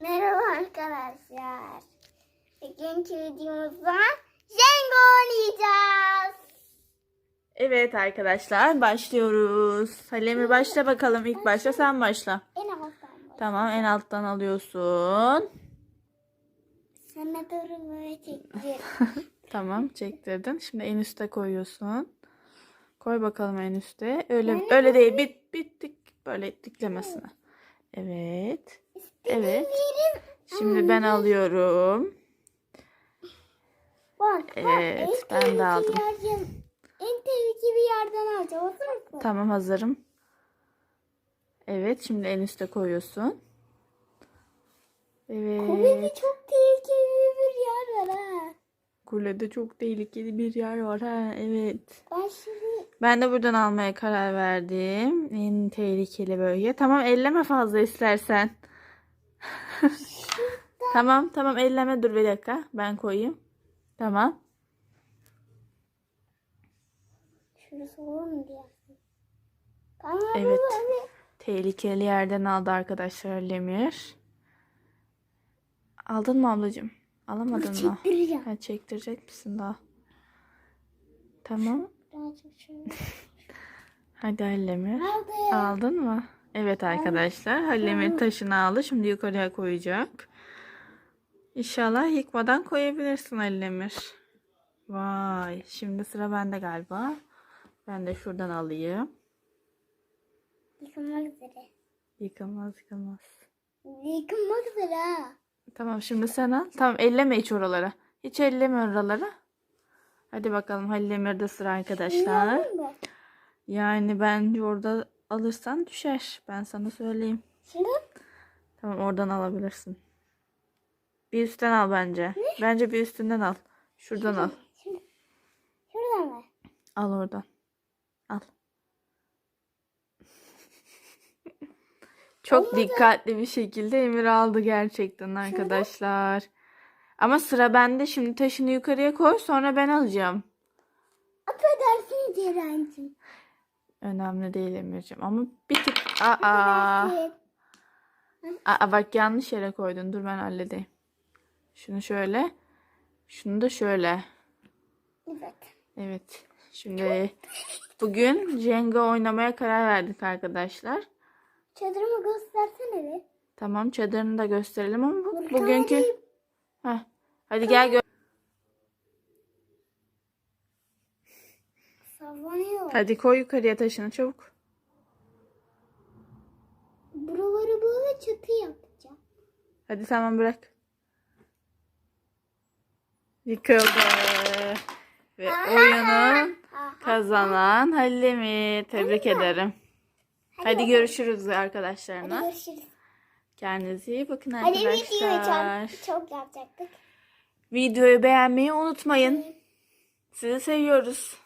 Merhaba arkadaşlar. Bugünkü videomuzda Jenga oynayacağız. Evet arkadaşlar başlıyoruz. Halemir başla bakalım. İlk başta sen başla. En alttan. Tamam en alttan alıyorsun. Sana doğru böyle çekeceğim. Tamam çektirdin. Şimdi en üste koyuyorsun. Koy bakalım en üste. Öyle öyle değil. Bit bittik böyle diklemesine. Evet. Evet. Şimdi ben alıyorum. Bak, Evet, en ben de aldım. yerden- En tehlikeli yerden alacağım. Hazır mısın? Tamam hazırım. Evet şimdi en üste koyuyorsun. Komedi Evet. çok tehlikeli bir yer var ha. Kulede çok tehlikeli bir yer var ha. Evet. Ben şimdi Ben de buradan almaya karar verdim. En tehlikeli bölge. Tamam elleme fazla istersen. tamam tamam elleme dur bir dakika. Ben koyayım. Tamam. şurası olur mu diye. Tamam Evet. böyle. Tehlikeli yerden aldı arkadaşlar Lemir. Aldın mı ablacığım? Alamadın mı? Ha, çektirecek misin daha? Tamam. Birazcık şöyle. Hadi Hallemir. Nerede ya? Aldın mı? Evet arkadaşlar. Hallemir taşını aldı. Şimdi yukarıya koyacak. İnşallah yıkmadan koyabilirsin Hallemir. Vay. Şimdi sıra bende galiba. Ben de şuradan alayım. Yıkılmak üzere. Yıkılmaz yıkılmaz. Yıkılmak üzere. Tamam şimdi sen al. Tamam elleme hiç oralara. Hiç elleme oralara. Hadi bakalım Hallemir'de sıra arkadaşlar. Yani bence orada alırsan düşer. Ben sana söyleyeyim. Şimdi Tamam oradan alabilirsin. Bir üstten al bence. Bence bir üstünden al. Şuradan al. Şimdi. Şuradan mı? Al oradan. Al. Çok dikkatli bir şekilde Emir aldı gerçekten arkadaşlar. Ama sıra bende. Şimdi taşını yukarıya koy sonra ben alacağım. Affedersin Ceren'cim. Önemli değil Emir'ciğim ama bir tık... Aa, aa bak yanlış yere koydun. Dur ben halledeyim. Şunu şöyle. Şunu da şöyle. Evet. Evet. Şimdi bugün Jenga oynamaya karar verdik arkadaşlar. Çadırımı göstersene bir. Tamam çadırını da gösterelim ama bu, bugünkü... Heh. Hadi gel gö- Sallanıyor. Hadi koy yukarıya taşını çabuk. Buraları böyle çatı yapacağım. Hadi tamam bırak. Yıkıldı. Ve oyunu kazanan Halil'imi tebrik ederim. Hadi görüşürüz arkadaşlarına. Hadi görüşürüz. Kendinize iyi bakın Hadi videoyu arkadaşlar. çok, çok yapacaktık. Videoyu beğenmeyi unutmayın. Sizi seviyoruz.